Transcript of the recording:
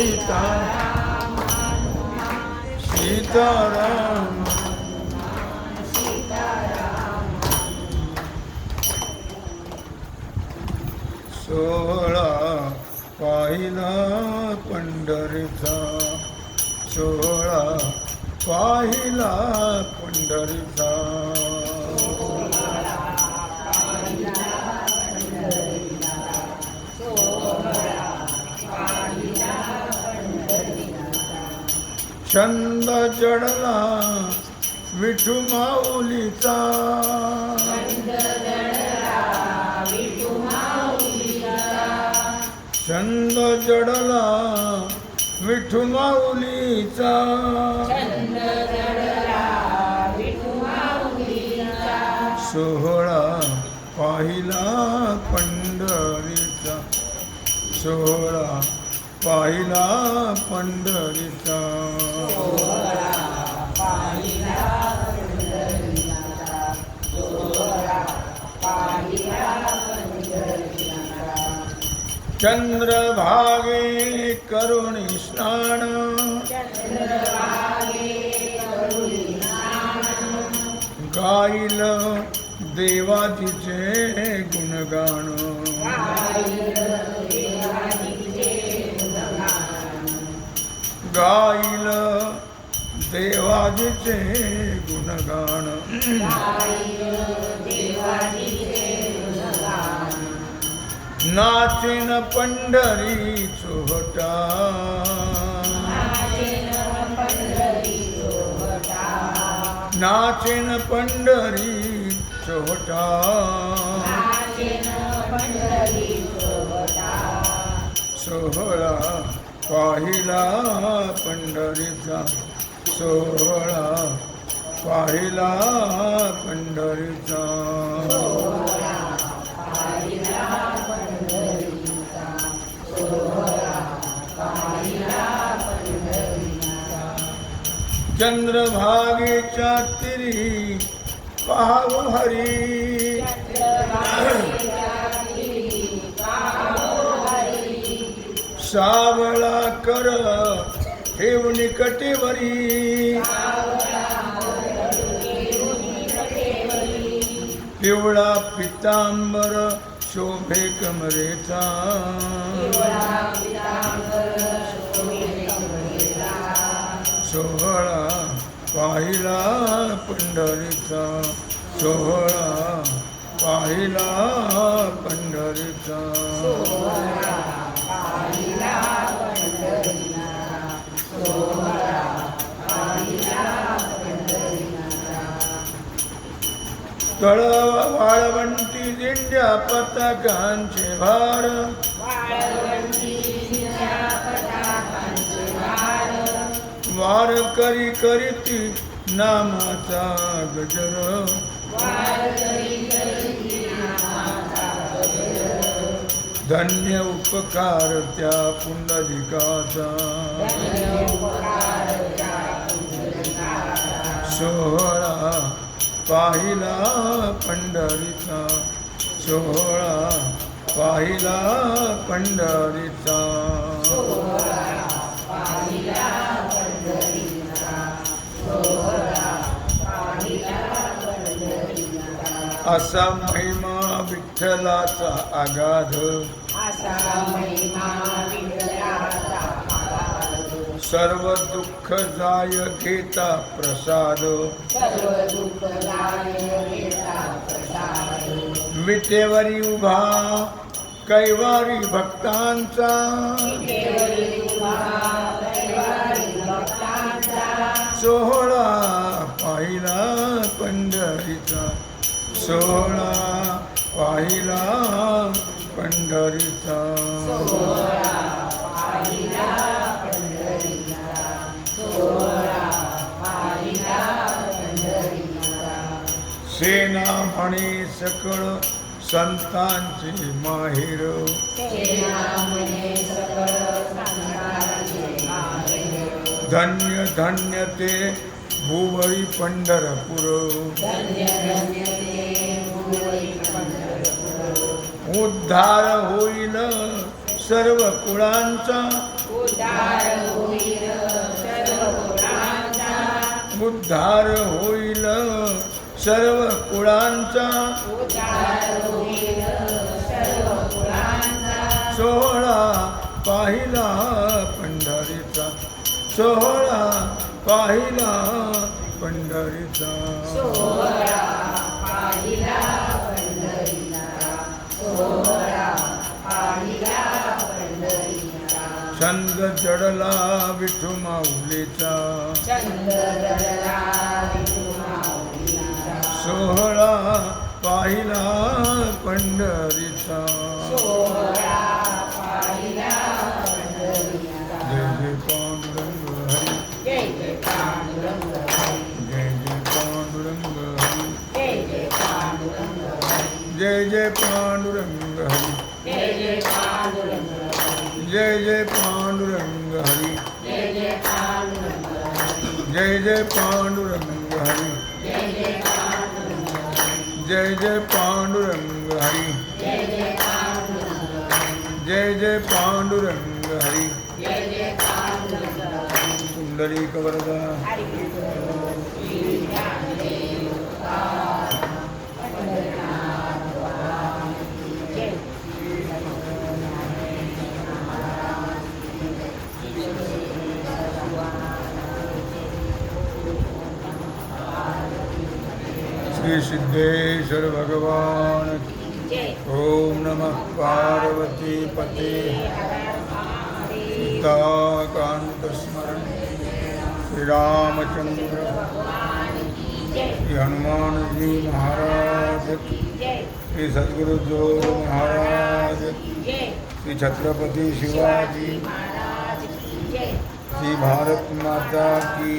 सीता सीताराम सोहळा पाहिला पंढरीचा. सोहळा पाहिला पंढरीचा. छंद जडला विठू माऊलीचा. छंद जडला विठू माऊलीचा. सोहळा पाहिला पंढरीचा. सोहळा पाहिला पंढरीचा. चंद्रभागे करुणी स्नान। गाईल देवाजीचे गुणगान। गाईल देवाजीचे गुणगान। नाचेन पंढरी चोहटा. नाचेन पंढरी चोहटा. सोहळा पाहिला पंढरीचा. सोहळा पाहिला पंढरीचा. चंद्रभागेच्या तिरी पाहाव हरी। सावळा कर ठेव कटेवरी पिवळा पितांबर शोभे कमरेचा। पाहिला पंढरीचा सोहळा पाहिला पंढरीचा. तळ वाळवंटी दिंड्या पताकांचे भार वार करी करीती नामाचा गजर. धन्य उपकार त्या पुंडलिकाचा. सोहळा पाहिला पंढरीचा. सोहळा पाहिला पंढरीचा. असा महिमा विठ्ठलाचा आगाध. सर्व दुःख जाय घेता प्रसाद. विटेवरी उभा कैवारी भक्तांचा. सोहळा पाहिला पंढरीचा. सोळा पाहिला पंढरीचा. सेना म्हणे सकळ संतांचे माहेर. धन्य धन्य ते भुवई पंढरपूर. उद्धार होईल सर्व कुळांचा. उद्धार होईल सर्व कुळांचा. सोहळा पाहिला पंढरीचा. सोहळा पाहिला पंढरीचा छंद जडला विठू माऊलीचा. सोहळा पाहिला पंढरी. जय जय पांडुरंग हरी। जय जय पांडुरंग हरी। जय जय पांडुरंग हरी। जय जय पांडुरंग हरी। जय जय पांडुरंग हरी। पुंडलिक वरदा श्री सिद्धेश्वर भगवान ओम नमः पार्वती पते। सीताकांत स्मरण श्री रामचंद्र श्री हनुमान जी महाराज। श्री सद्गुरु जो महाराज। श्री छत्रपति शिवाजी। श्री भारत माता की।